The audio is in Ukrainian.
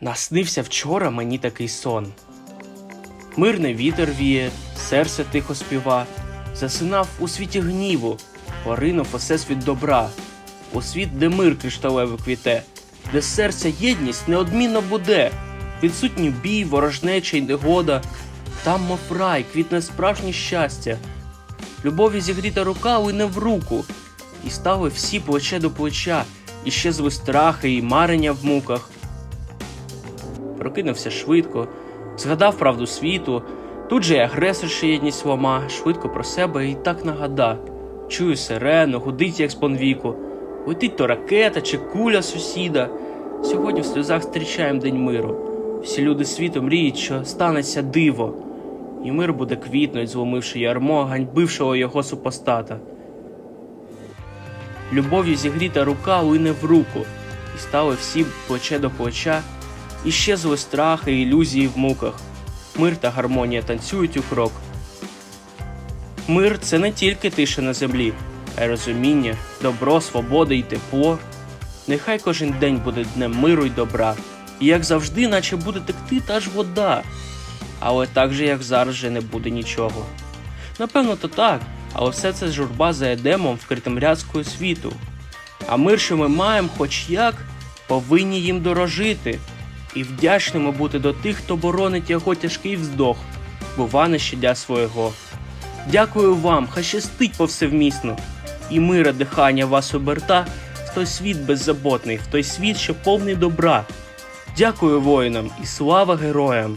Наснився вчора мені такий сон. Мирний вітер віє, серце тихо співа, засинав у світі гніву, поринув усе світ добра, у світ, де мир кришталевий квіте, де серця єдність неодмінно буде, відсутній бій, ворожнеча й негода, там, мов рай, квітне справжнє щастя. Любові зігріта рука лине в руку, і стали всі плече до плеча, і щезли страхи і марення в муках. Прокинувся швидко, згадав правду світу. Тут же й агресор ще єдність лома, швидко про себе і так нагада. Чую сирену, гудить як спонвіку. Летить то ракета чи куля сусіда. Сьогодні в сльозах зустрічаємо день миру. Всі люди світу мріють, що станеться диво, і мир буде квітнуть, зломивши ярмо, ганьбившого його супостата. Любов'ю зігріта рука лине в руку, і стали всі плече до плеча, і щезли страхи і ілюзії в муках. Мир та гармонія танцюють у крок. Мир це не тільки тиша на землі, а й розуміння, добро, свобода і тепло. Нехай кожен день буде днем миру й добра, і як завжди, наче буде текти та ж вода. Але так же, як зараз же не буде нічого. Напевно, то так, але все це журба за едемом, вкритим рязкою світу. А мир, що ми маємо, хоч як, повинні їм дорожити, і вдячними бути до тих, хто боронить його тяжкий вздох, бува не щадя свого. Дякую вам, хай щастить повсевмісно, і мира дихання вас оберта в той світ беззаботний, в той світ, що повний добра. Дякую воїнам і слава героям!